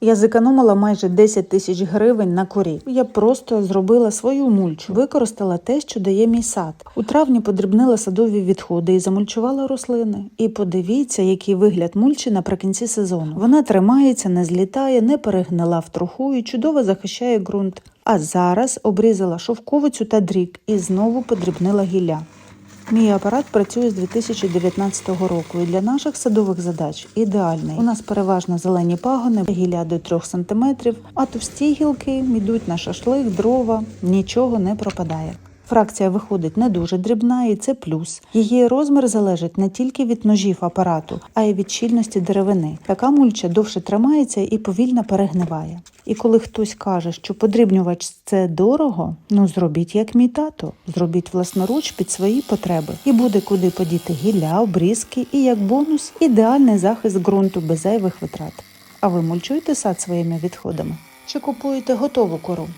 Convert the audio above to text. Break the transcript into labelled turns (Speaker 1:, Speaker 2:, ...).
Speaker 1: Я зекономила майже 10 тисяч гривень на корі. Я просто зробила свою мульчу, використала те, що дає мій сад. У травні подрібнила садові відходи і замульчувала рослини. І подивіться, який вигляд мульчі наприкінці сезону. Вона тримається, не злітає, не перегнила в труху і чудово захищає ґрунт. А зараз обрізала шовковицю та дрік і знову подрібнила гілля. Мій апарат працює з 2019 року і для наших садових задач ідеальний. У нас переважно зелені пагони, гілля до 3 см, а товсті гілки йдуть на шашлик, дрова, нічого не пропадає. Фракція виходить не дуже дрібна, і це плюс. Її розмір залежить не тільки від ножів апарату, а й від щільності деревини. Така мульча довше тримається і повільно перегниває. І коли хтось каже, що подрібнювач це дорого, ну зробіть як мій тато, зробіть власноруч під свої потреби, і буде куди подіти гілля, обрізки, і як бонус ідеальний захист ґрунту без зайвих витрат. А ви мульчуєте сад своїми відходами? Чи купуєте готову кору?